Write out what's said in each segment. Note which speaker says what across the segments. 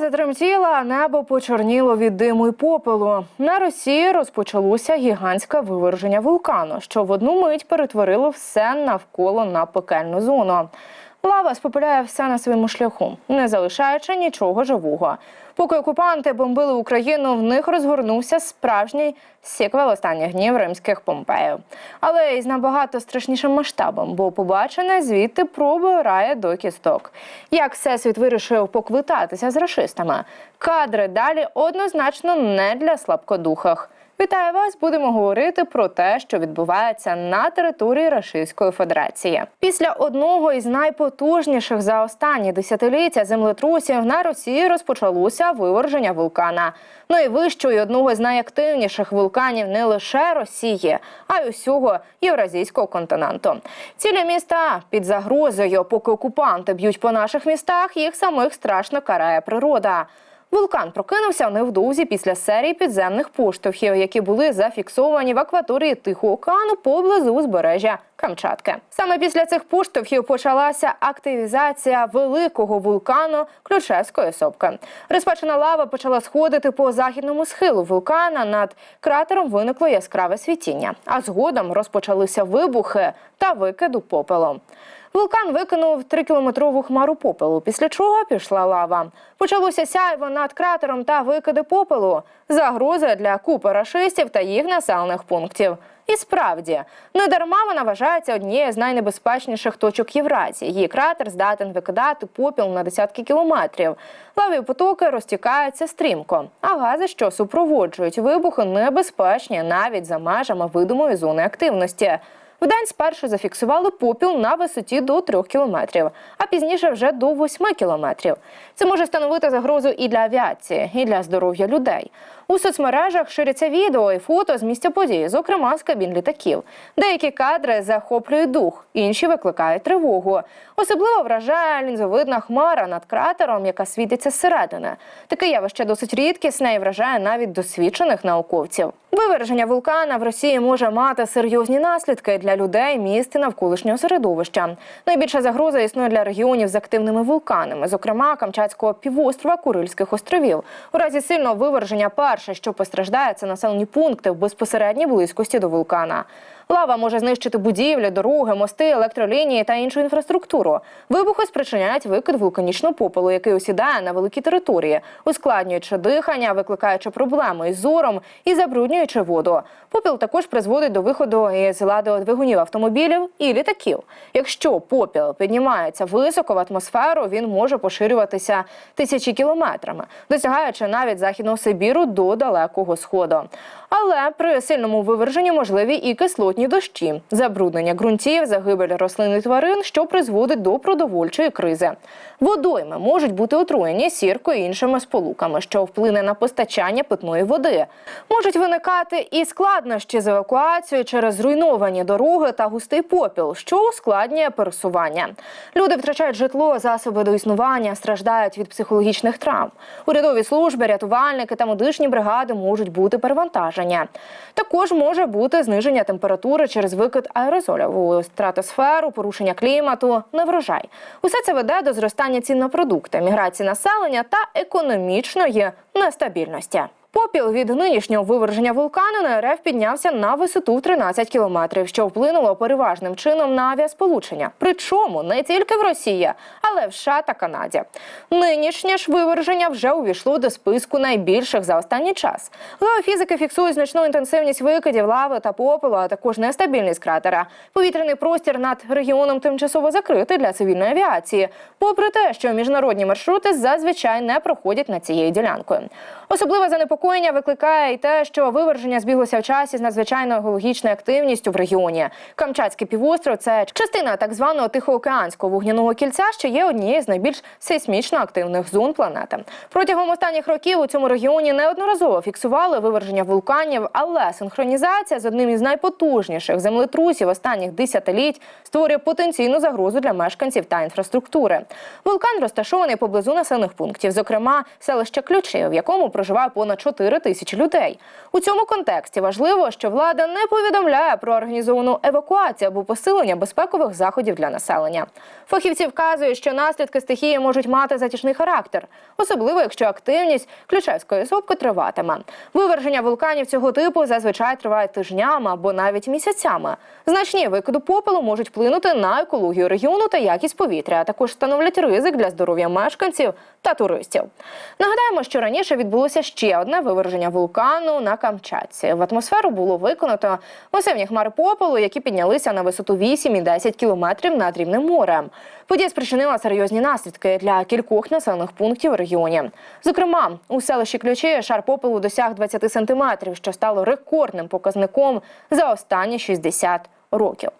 Speaker 1: Затремтіла, небо почорніло від диму й попелу. На Росії розпочалося гігантське виверження вулкану, що в одну мить перетворило все навколо на пекельну зону. Лава спопиляє все на своєму шляху, не залишаючи нічого живого. Поки окупанти бомбили Україну, в них розгорнувся справжній сіквел останніх днів римських помпеїв. Але із набагато страшнішим масштабом, бо побачене звідти пробирає до кісток. Як всесвіт вирішив поквитатися з рашистами? Кадри далі однозначно не для слабкодухих. Вітаю вас! Будемо говорити про те, що відбувається на території Російської Федерації. Після одного із найпотужніших за останні десятиліття землетрусів на Росії розпочалося виверження вулкана. Найвищого і одного з найактивніших вулканів не лише Росії, а й усього Євразійського континенту. Цілі міста під загрозою, поки окупанти б'ють по наших містах, їх самих страшно карає природа. Вулкан прокинувся невдовзі після серії підземних поштовхів, які були зафіксовані в акваторії Тихого океану поблизу узбережжя Камчатки. Саме після цих поштовхів почалася активізація великого вулкану Ключевської сопки. Розпечена лава почала сходити по західному схилу вулкана. Над кратером виникло яскраве світіння, а згодом розпочалися вибухи та викиду попелу. Вулкан викинув трикілометрову хмару попелу, після чого пішла лава. Почалося сяйво над кратером та викиди попелу. Загроза для купи рашистів та їх населених пунктів. І справді, недарма вона вважається однією з найнебезпечніших точок Євразії. Її кратер здатен викидати попіл на десятки кілометрів. Лаві потоки розтікаються стрімко, а гази, що супроводжують вибухи, небезпечні навіть за межами видимої зони активності. Вдень спершу зафіксували попіл на висоті до 3 кілометрів, а пізніше вже до 8 кілометрів. Це може становити загрозу і для авіації, і для здоров'я людей. У соцмережах ширяться відео і фото з місця події, зокрема з кабін літаків. Деякі кадри захоплюють дух, інші викликають тривогу. Особливо вражає лінзовидна хмара над кратером, яка світиться зсередини. Таке явище досить рідкісне і вражає навіть досвідчених науковців. Виверження вулкана в Росії може мати серйозні наслідки для людей, міст і навколишнього середовища. Найбільша загроза існує для регіонів з активними вулканами, зокрема Камчатського півострова Курильських островів. У разі сильного виверження перше, що постраждає, це населені пункти в безпосередній близькості до вулкана. Лава може знищити будівлі, дороги, мости, електролінії та іншу інфраструктуру. Вибухи спричиняють викид вулканічного попелу, який осідає на великій території, ускладнюючи дихання, викликаючи проблеми із зором і забруднюючи воду. Попіл також призводить до виходу із ладу двигунів автомобілів і літаків. Якщо попіл піднімається високо в атмосферу, він може поширюватися тисячі кілометрами, досягаючи навіть західного Сибіру до далекого сходу. Але при сильному виверженні можливі і кислотні дощі, забруднення ґрунтів, загибель рослин і тварин, що призводить до продовольчої кризи. Водойми можуть бути отруєні сіркою і іншими сполуками, що вплине на постачання питної води. Можуть виникати і складнощі з евакуацією через зруйновані дороги та густий попіл, що ускладнює пересування. Люди втрачають житло, засоби до існування, страждають від психологічних травм. Урядові служби, рятувальники та медичні бригади можуть бути перевантаження. Також може бути зниження температури через викид аерозолів у стратосферу, порушення клімату, неврожай. Усе це веде до зростання цін на продукти, міграції населення та економічної нестабільності. Попіл від нинішнього виверження вулкану на РФ піднявся на висоту в 13 кілометрів, що вплинуло переважним чином на авіасполучення. Причому не тільки в Росії, але в США та Канаді. Нинішнє ж виверження вже увійшло до списку найбільших за останній час. Геофізики фіксують значну інтенсивність викидів лави та попелу, а також нестабільність кратера. Повітряний простір над регіоном тимчасово закритий для цивільної авіації, попри те, що міжнародні маршрути зазвичай не проходять над цією ділянкою. Особливе занепокоєння викликає і те, що виверження збіглося в часі з надзвичайною геологічною активністю в регіоні. Камчатський півостров це частина так званого тихоокеанського вогняного кільця, що є однією з найбільш сейсмічно активних зон планети. Протягом останніх років у цьому регіоні неодноразово фіксували виверження вулканів, але синхронізація з одним із найпотужніших землетрусів останніх десятиліть створює потенційну загрозу для мешканців та інфраструктури. Вулкан розташований поблизу населених пунктів, зокрема селище Ключів, в якому проживає понад 4 4 тисячі людей. У цьому контексті важливо, що влада не повідомляє про організовану евакуацію або посилення безпекових заходів для населення. Фахівці вказують, що наслідки стихії можуть мати затяжний характер, особливо якщо активність Ключевської сопки триватиме. Виверження вулканів цього типу зазвичай тривають тижнями або навіть місяцями. Значні викиди попелу можуть вплинути на екологію регіону та якість повітря, а також становлять ризик для здоров'я мешканців та туристів. Нагадаємо, що раніше відбулося ще одне виверження вулкану на Камчатці. В атмосферу було виконато масивні хмари попелу, які піднялися на висоту 8 і 10 кілометрів над рівнем морем. Подія спричинила серйозні наслідки для кількох населених пунктів у регіоні. Зокрема, у селищі Ключі шар попелу досяг 20 сантиметрів, що стало рекордним показником за останні 60 років.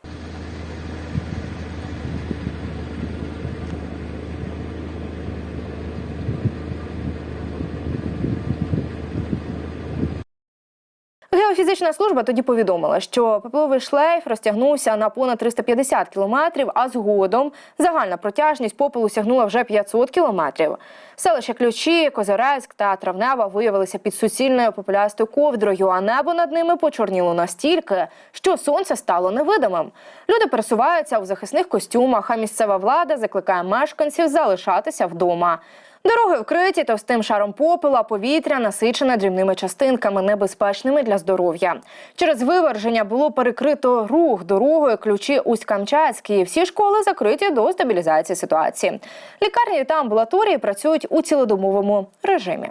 Speaker 1: Геофізична служба тоді повідомила, що пепловий шлейф розтягнувся на понад 350 кілометрів, а згодом загальна протяжність попелу сягнула вже 500 кілометрів. Селища Ключі, Козирецьк та Травнева виявилися під суцільною попелястою ковдрою, а небо над ними почорніло настільки, що сонце стало невидимим. Люди пересуваються у захисних костюмах, а місцева влада закликає мешканців залишатися вдома. Дороги вкриті товстим шаром попила, повітря насичене дрібними частинками, небезпечними для здоров'я. Через виверження було перекрито рух дорогою ключі Усть-Камчатській. Всі школи закриті до стабілізації ситуації. Лікарні та амбулаторії працюють у цілодомовому режимі.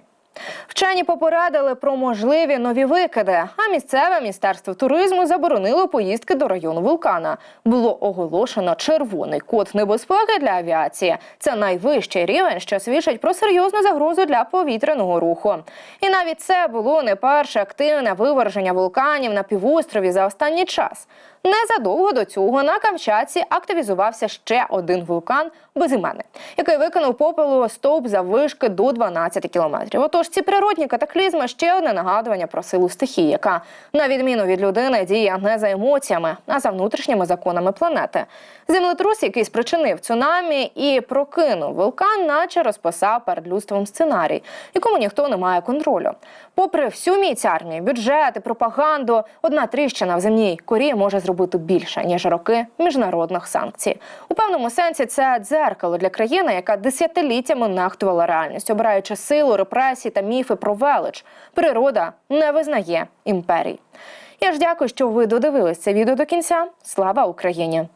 Speaker 1: Вчені попередили про можливі нові викиди, а місцеве міністерство туризму заборонило поїздки до району вулкана. Було оголошено червоний код небезпеки для авіації. Це найвищий рівень, що свідчить про серйозну загрозу для повітряного руху. І навіть це було не перше активне виверження вулканів на півострові за останній час. Незадовго до цього на Камчатці активізувався ще один вулкан безіменний, який виконав попелу стовп заввишки до 12 кілометрів. Отож, ці природні катаклізми ще одне нагадування про силу стихії, яка на відміну від людини діє не за емоціями, а за внутрішніми законами планети. Землетрус, який спричинив цунамі і прокинув вулкан, наче розписав перед людством сценарій, якому ніхто не має контролю. Попри всю міць армії, бюджет і пропаганду, одна тріщина в земній корі може зробити більше ніж роки міжнародних санкцій. У певному сенсі це дзеркало для країни, яка десятиліттями нахтувала реальність, обираючи силу, репресії та міфи про велич. Природа не визнає імперій. Я ж дякую, що ви додивилися відео до кінця. Слава Україні!